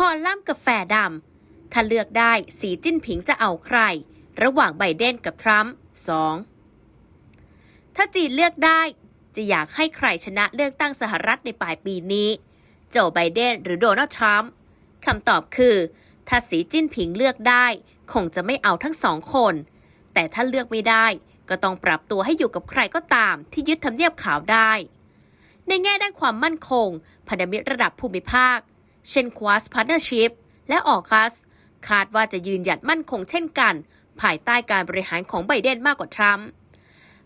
คอลัมน์กาแฟดำ ถ้าเลือกได้สีจิ้นผิงจะเอาใคร ระหว่างไบเดนกับทรัมป์ 2. ถ้าจีนเลือกได้จะอยากให้ใครชนะเลือกตั้งสหรัฐในปลายปีนี้ โจไบเดนหรือโดนัลด์ทรัมป์คำตอบคือ ถ้าสีจิ้นผิงเลือกได้ คงจะไม่เอาทั้งสองคน แต่ถ้าเลือกไม่ได้ ก็ต้องปรับตัวให้อยู่กับใครก็ตาม ที่ยึดทำเนียบขาวได้ ในแง่ด้านความมั่นคงพันธมิตรระดับภูมิภาค เช่น Quad Partnership และออคัสคาดว่าจะยืนหยัดมั่นคงเช่นกัน ภายใต้การบริหารของไบเดนมากกว่าทรัมป์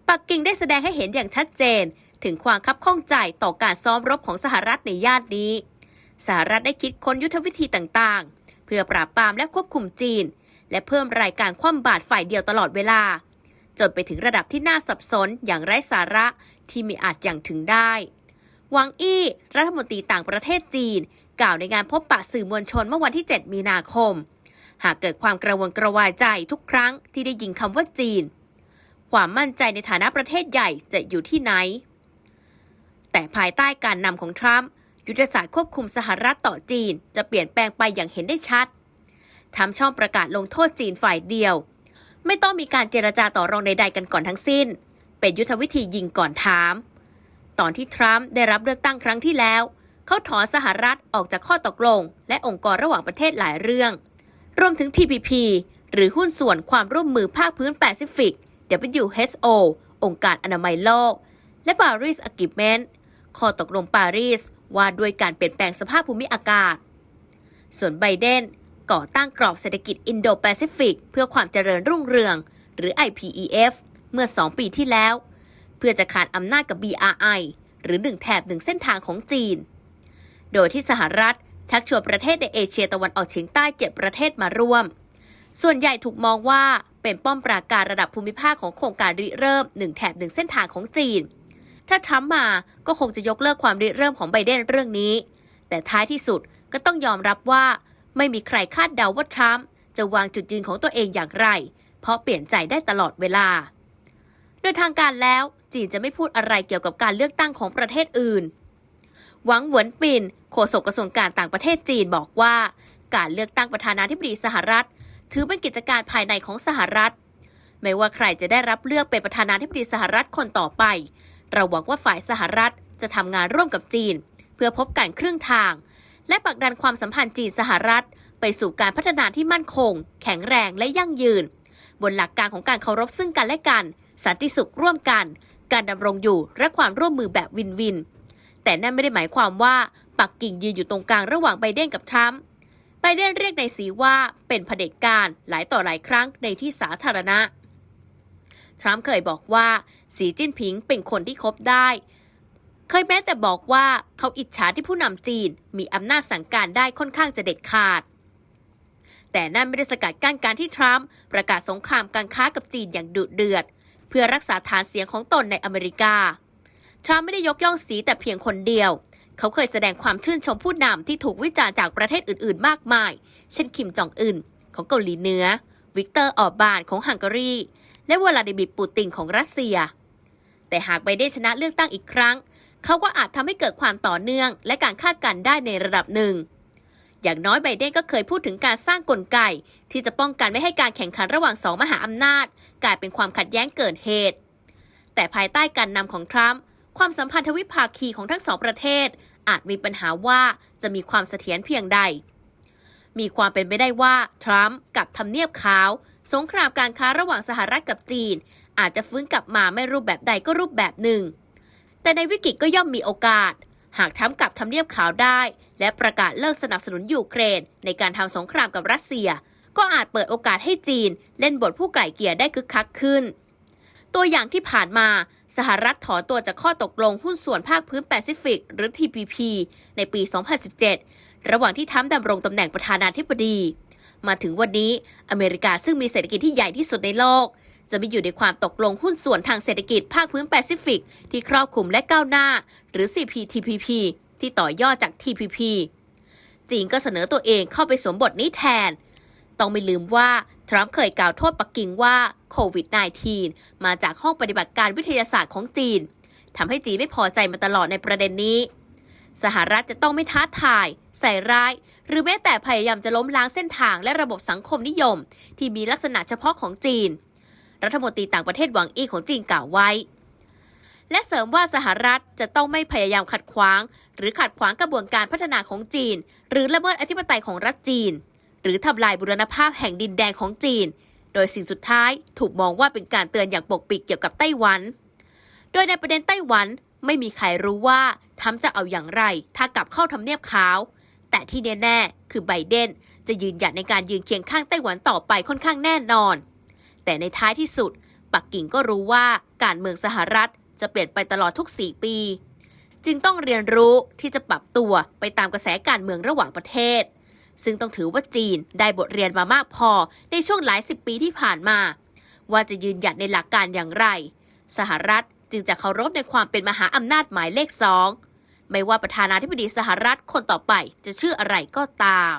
ปักกิ่งได้แสดงให้เห็นอย่างชัดเจน ถึงความคับข้องใจต่อการซ้อมรบของสหรัฐในย่านนี้สหรัฐได้คิดค้นยุทธวิธีต่างๆ เพื่อปราบปรามและควบคุมจีน และเพิ่มรายการคว่ำบาตรฝ่ายเดียวตลอดเวลา จนไปถึงระดับที่น่าสับสนอย่างไร้สาระที่มีอาจอย่างถึงได้ หวังอี้รัฐมนตรีต่างประเทศจีน กล่าวในงานพบปะสื่อมวลชนเมื่อวันที่ 7 มีนาคม หากเกิดความกระวนกระวายใจทุกครั้งที่ได้ยินคำว่าจีน ความมั่นใจในฐานะประเทศใหญ่จะอยู่ที่ไหน แต่ภายใต้การนำของทรัมป์ยุทธศาสตร์ควบคุมสหรัฐต่อจีน จะเปลี่ยนแปลงไปอย่างเห็นได้ชัดทำช่องประกาศลงโทษจีนฝ่ายเดียว ไม่ต้องมีการเจรจาต่อรองใดๆกันก่อนทั้งสิ้น เป็นยุทธวิธียิงก่อนถาม ตอนที่ทรัมป์ได้รับเลือกตั้งครั้งที่แล้ว เขาถอนสหรัฐออกจากข้อตกลง และองค์กรระหว่างประเทศหลายเรื่อง รวมถึง TPP หรือหุ้นส่วนความร่วมมือภาคพื้นแปซิฟิก WHO องค์การอนามัยโลก และ Paris Agreement ข้อตกลงปารีสว่าด้วยการเปลี่ยนแปลงสภาพภูมิอากาศ ส่วนไบเดนก่อตั้งกรอบเศรษฐกิจอินโดแปซิฟิกเพื่อความเจริญรุ่งเรือง หรือ IPEF เมื่อ 2 ปีที่แล้ว เพื่อจะขาดอำนาจกับ BRI หรือหนึ่งแถบหนึ่งเส้นทางของจีน โดยที่สหรัฐชักชวนประเทศในเอเชียตะวันออกเฉียงใต้เจ็ดประเทศมาร่วม ส่วนใหญ่ถูกมองว่าเป็นป้อมปราการระดับภูมิภาคของโครงการริเริ่มหนึ่งแถบหนึ่งเส้นทางของจีน ถ้าทรัมป์มาก็คงจะยกเลิกความริเริ่มของไบเดนเรื่องนี้ แต่ท้ายที่สุดก็ต้องยอมรับว่า ไม่มีใครคาดเดาว่าทรัมป์จะวางจุดยืนของตัวเองอย่างไร เพราะเปลี่ยนใจได้ตลอดเวลา โดยทางการแล้ว จีนจะไม่พูดอะไรเกี่ยวกับการเลือกตั้งของประเทศอื่น หวังหวนปินโฆษกกระทรวงการต่างประเทศจีนบอกว่า การเลือกตั้งประธานาธิบดีสหรัฐ ถือเป็นกิจการภายในของสหรัฐ ไม่ว่าใครจะได้รับเลือกเป็นประธานาธิบดีสหรัฐคนต่อไป เราหวังว่าฝ่ายสหรัฐจะทำงานร่วมกับจีน เพื่อพบกันครึ่งทาง และผลักดันความสัมพันธ์จีนสหรัฐ ไปสู่การพัฒนาที่มั่นคง แข็งแรงและยั่งยืน บนหลักการของการเคารพซึ่งกันและกัน สันติสุขร่วมกัน การดำรงอยู่และความร่วมมือแบบวินวิน แต่นั่นไม่ได้หมายความว่าปักกิ่งยืนอยู่ตรงกลางระหว่างไบเดนกับทรัมป์ไบเดนเรียกในสีว่าเป็นเผด็จการหลายต่อหลายครั้งในที่สาธารณะ ทรัมป์เคยบอกว่าสีจิ้นผิงเป็นคนที่คบได้ เคยแม้แต่บอกว่าเขาอิจฉาที่ผู้นำจีน มีอำนาจสั่งการได้ค่อนข้างจะเด็ดขาด แต่นั่นไม่ได้สกัดกั้นการที่ทรัมป์ประกาศสงครามการค้ากับจีนอย่างดุเดือด เพื่อรักษาฐานเสียงของตนในอเมริกา ทรัมป์ไม่ได้ยกย่องสีแต่เพียงคนเดียว เขาเคยแสดงความชื่นชมผู้นำที่ถูกวิจารณ์จากประเทศอื่นๆ มากมาย เช่นคิมจองอึนของเกาหลีเหนือ วิกเตอร์ออบานของฮังการี และวลาดิมีร์ปูตินของรัสเซีย แต่หากไบเดนชนะเลือกตั้งอีกครั้ง เขาก็อาจทำให้เกิดความต่อเนื่อง และการคาดการณ์ได้ในระดับหนึ่ง อย่างน้อยไบเดนก็เคยพูดถึงการสร้างกลไก ที่จะป้องกันไม่ให้การแข่งขันระหว่างสองมหาอำนาจ กลายเป็นความขัดแย้งเกิดเหตุ แต่ภายใต้การนำของทรัมป์ความสัมพันธวิภาคีของทั้งสองประเทศ อาจมีปัญหาว่าจะมีความเสถียรเพียงใด มีความเป็นไปได้ว่าทรัมป์กับทำเนียบขาว สงครามการค้าระหว่างสหรัฐกับจีน อาจจะฟื้นกลับมาไม่รูปแบบใดก็รูปแบบหนึ่ง แต่ในวิกฤตก็ย่อมมีโอกาส หากทรัมป์กลับทำเนียบขาวได้ และประกาศเลิกสนับสนุนยูเครน ในการทำสงครามกับรัสเซีย ก็อาจเปิดโอกาสให้จีน เล่นบทผู้ไก่เกลี่ยได้คึกคักขึ้น ตัวอย่างที่ผ่านมาสหรัฐถอนตัวจากข้อตกลงหุ้นส่วนภาคพื้นแปซิฟิก หรือ TPP ในปี 2017 ระหว่างที่ทรัมดำรงตำแหน่งประธานาธิบดี มาถึงวันนี้อเมริกาซึ่งมีเศรษฐกิจที่ใหญ่ที่สุดในโลก จะไม่อยู่ในความตกลงหุ้นส่วนทางเศรษฐกิจภาคพื้นแปซิฟิก ที่ครอบคลุมและก้าวหน้า หรือ CPTPP ที่ต่อยอดจาก TPP จีนก็เสนอตัวเองเข้าไปสวมบทนี้แทน ต้องไม่ลืมว่า ทรัมป์เคยกล่าวโทษปักกิ่งว่าโควิด -19 มาจากห้องปฏิบัติการวิทยาศาสตร์ของจีนทำให้จีนไม่พอใจมาตลอดในประเด็นนี้ สหรัฐจะต้องไม่ท้าทาย ใส่ร้าย หรือแม้แต่พยายามจะล้มล้างเส้นทางและระบบสังคมนิยม ที่มีลักษณะเฉพาะของจีน รัฐมนตรีต่างประเทศหวังอี้ของจีนกล่าวไว้ และเสริมว่าสหรัฐจะต้องไม่พยายามขัดขวาง หรือขัดขวางกระบวนการพัฒนาของจีน หรือละเมิดอธิปไตยของรัฐจีน หรือทำลายบุรณภาพแห่งดินแดนของจีน โดยสิ่งสุดท้ายถูกมองว่าเป็นการเตือนอย่างปกปิดเกี่ยวกับไต้หวัน โดยในประเด็นไต้หวันไม่มีใครรู้ว่าทรัมจะเอาอย่างไร ถ้ากลับเข้าทำเนียบขาว แต่ที่แน่ ๆ คือไบเดนจะยืนหยัดในการยืนเคียงข้างไต้หวันต่อไปค่อนข้างแน่นอน แต่ในท้ายที่สุด ปักกิ่งก็รู้ว่าการเมืองสหรัฐจะเปลี่ยนไปตลอดทุก 4 ปี จึงต้องเรียนรู้ที่จะปรับตัวไปตามกระแสการเมืองระหว่างประเทศ ซึ่งต้องถือว่าจีนได้บทเรียนมามากพอในช่วงหลายสิบปีที่ผ่านมา ว่าจะยืนหยัดในหลักการอย่างไร สหรัฐจึงจะเคารพในความเป็นมหาอำนาจหมายเลขสองไม่ว่าประธานาธิบดีสหรัฐคนต่อไปจะชื่ออะไรก็ตาม